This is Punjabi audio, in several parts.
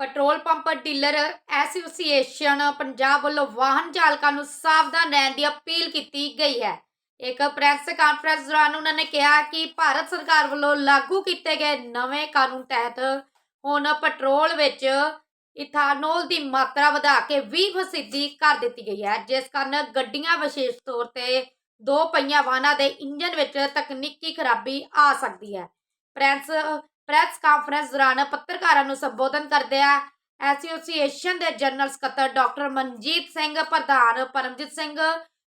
Petrol pump dealer, association Punjab ਵੱਲੋਂ ਵਾਹਨ ਚਾਲਕਾਂ ਨੂੰ ਸਾਵਧਾਨ ਰਹਿਣ ਦੀ ਅਪੀਲ ਕੀਤੀ ਗਈ ਹੈ। ਇੱਕ ਪ੍ਰੈਸ ਕਾਨਫਰੰਸ ਦੌਰਾਨ ਉਹਨਾਂ ਨੇ ਕਿਹਾ ਕਿ ਭਾਰਤ ਸਰਕਾਰ ਵੱਲੋਂ ਲਾਗੂ ਕੀਤੇ ਗਏ ਨਵੇਂ ਕਾਨੂੰਨ ਤਹਿਤ ਹੁਣ ਪੈਟਰੋਲ ਵਿੱਚ ਇਥਾਨੋਲ ਦੀ ਮਾਤਰਾ ਵਧਾ ਕੇ 20% ਕਰ ਦਿੱਤੀ ਗਈ ਹੈ, ਜਿਸ ਕਾਰਨ ਗੱਡੀਆਂ ਵਿਸ਼ੇਸ਼ ਤੌਰ ਤੇ ਦੋ ਪਹੀਆ ਵਾਹਨਾਂ ਦੇ ਇੰਜਨ ਵਿੱਚ ਤਕਨੀਕੀ ਖਰਾਬੀ ਆ ਸਕਦੀ ਹੈ। ਪ੍ਰੈਸ ਪ੍ਰੈਸ ਕਾਨਫਰੰਸ ਦੌਰਾਨ ਪੱਤਰਕਾਰਾਂ ਨੂੰ ਸੰਬੋਧਨ ਕਰਦਿਆਂ ਐਸੋਸੀਏਸ਼ਨ ਦੇ ਜਨਰਲ ਸਕੱਤਰ ਡਾਕਟਰ ਮਨਜੀਤ ਸਿੰਘ, ਪ੍ਰਧਾਨ ਪਰਮਜੀਤ ਸਿੰਘ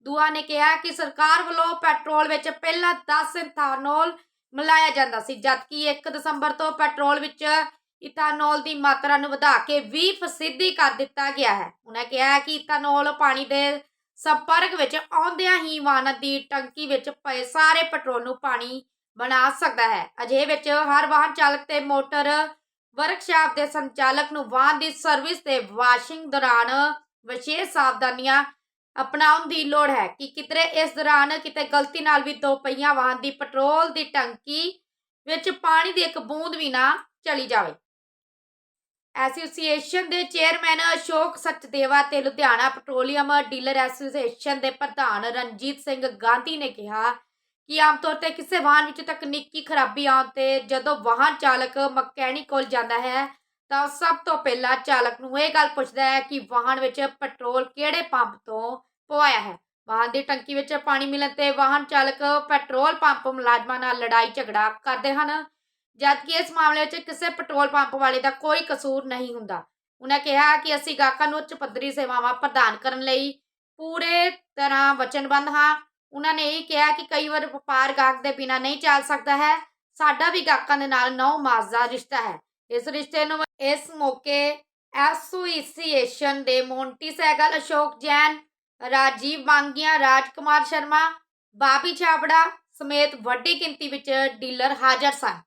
ਦੂਆ ਨੇ ਕਿਹਾ ਕਿ ਸਰਕਾਰ ਵੱਲੋਂ ਪੈਟਰੋਲ ਵਿੱਚ ਪਹਿਲਾਂ 10 ਇਥਾਨੋਲ ਮਿਲਾਇਆ ਜਾਂਦਾ ਸੀ, ਜਦਕਿ 1 ਦਸੰਬਰ ਤੋਂ ਪੈਟਰੋਲ ਵਿੱਚ ਇਥਾਨੋਲ ਦੀ ਮਾਤਰਾ ਨੂੰ ਵਧਾ ਕੇ 20% ਕਰ ਦਿੱਤਾ ਗਿਆ ਹੈ। ਉਹਨਾਂ ਕਿਹਾ ਕਿ ਇਥਾਨੋਲ ਪਾਣੀ ਦੇ ਸੰਪਰਕ ਵਿੱਚ ਆਉਂਦਿਆਂ ਹੀ ਵਾਹਨ ਦੀ ਟੰਕੀ ਵਿੱਚ ਪਏ ਸਾਰੇ ਪੈਟਰੋਲ ਨੂੰ ਪਾਣੀ ਬਣਾ ਸਕਦਾ ਹੈ। ਅਜਿਹੇ ਵਿੱਚ ਹਰ ਵਾਹਨ ਚਾਲਕ ਤੇ ਮੋਟਰ ਵਰਕਸ਼ਾਪ ਦੇ ਸੰਚਾਲਕ ਨੂੰ ਵਾਹਨ ਦੀ ਸਰਵਿਸ ਤੇ ਵਾਸ਼ਿੰਗ ਦੌਰਾਨ ਵਿਸ਼ੇਸ਼ ਸਾਵਧਾਨੀਆਂ ਅਪਣਾਉਣ ਦੀ ਲੋੜ ਹੈ ਕਿ ਕਿਤੇ ਇਸ ਦੌਰਾਨ ਕਿਤੇ ਗਲਤੀ ਨਾਲ ਵੀ ਦੋ ਪਹੀਆ ਵਾਹਨ ਦੀ ਪੈਟਰੋਲ ਦੀ ਟੰਕੀ ਵਿੱਚ ਪਾਣੀ ਦੀ ਇੱਕ ਬੂੰਦ ਵੀ ਨਾ ਚਲੀ ਜਾਵੇ। ਐਸੋਸੀਏਸ਼ਨ ਦੇ ਚੇਅਰਮੈਨ ਅਸ਼ੋਕ ਸਚਦੇਵਾ ਤੇ ਲੁਧਿਆਣਾ ਪੈਟਰੋਲੀਅਮ ਡੀਲਰ ਐਸੋਸੀਏਸ਼ਨ ਦੇ ਪ੍ਰਧਾਨ ਰਣਜੀਤ ਸਿੰਘ ਗਾਂਧੀ ਨੇ ਕਿਹਾ ਕਿ ਆਮ ਤੌਰ ਤੇ ਕਿਸੇ ਵਾਹਨ ਵਿੱਚ ਤਕਨੀਕੀ ਖਰਾਬੀ ਆਉਣ ਤੇ ਜਦੋਂ ਵਾਹਨ ਚਾਲਕ ਮਕੈਨਿਕ ਕੋਲ ਜਾਂਦਾ ਹੈ, ਤਾਂ ਸਭ ਤੋਂ ਪਹਿਲਾਂ ਚਾਲਕ ਨੂੰ ਇਹ ਗੱਲ ਪੁੱਛਦਾ ਹੈ ਕਿ ਵਾਹਨ ਵਿੱਚ ਪੈਟਰੋਲ ਕਿਹੜੇ ਪੰਪ ਤੋਂ ਪਵਾਇਆ ਹੈ। ਵਾਹਨ ਦੀ ਟੰਕੀ ਵਿੱਚ ਪਾਣੀ ਮਿਲਣ ਤੇ ਵਾਹਨ ਚਾਲਕ ਪੈਟਰੋਲ ਪੰਪ ਮੁਲਾਜ਼ਮਾਂ ਨਾਲ ਲੜਾਈ ਝਗੜਾ ਕਰਦੇ ਹਨ, ਜਦਕਿ ਇਸ ਮਾਮਲੇ ਵਿੱਚ ਕਿਸੇ ਪੈਟਰੋਲ ਪੰਪ ਵਾਲੇ ਦਾ ਕੋਈ ਕਸੂਰ ਨਹੀਂ ਹੁੰਦਾ। ਉਹਨਾਂ ਕਿਹਾ ਕਿ ਅਸੀਂ ਗਾਹਕਾਂ ਨੂੰ ਉੱਚ ਪੱਧਰੀ ਸੇਵਾਵਾਂ ਪ੍ਰਦਾਨ ਕਰਨ ਲਈ ਪੂਰੇ ਤਰ੍ਹਾਂ ਵਚਨਬੱਧ ਹਾਂ ਉਹਨਾਂ ਨੇ ਇਹ ਕਿਹਾ ਕਿ ਕਈ ਵਾਰ ਵਪਾਰ ਗਾਹਕ ਦੇ ਬਿਨਾਂ ਨਹੀਂ ਚੱਲ ਸਕਦਾ ਹੈ। ਸਾਡਾ ਵੀ ਗਾਹਕਾਂ ਦੇ ਨਾਲ ਨੌ ਮਾਜ਼ਾ ਰਿਸ਼ਤਾ ਹੈ। ਇਸ ਰਿਸ਼ਤੇ ਨੂੰ ਇਸ ਮੌਕੇ ਐਸੋਸੀਏਸ਼ਨ ਦੇ ਮੋਂਟੀ ਸੈਗਲ ਅਸ਼ੋਕ ਜੈਨ, ਰਾਜੀਵ ਬਾਂਗੀਆ, ਰਾਜਕੁਮਾਰ ਸ਼ਰਮਾ, ਬਾਬੀ ਛਾਬੜਾ ਸਮੇਤ ਵੱਡੀ ਗਿਣਤੀ ਵਿੱਚ ਡੀਲਰ ਹਾਜ਼ਰ ਸਨ।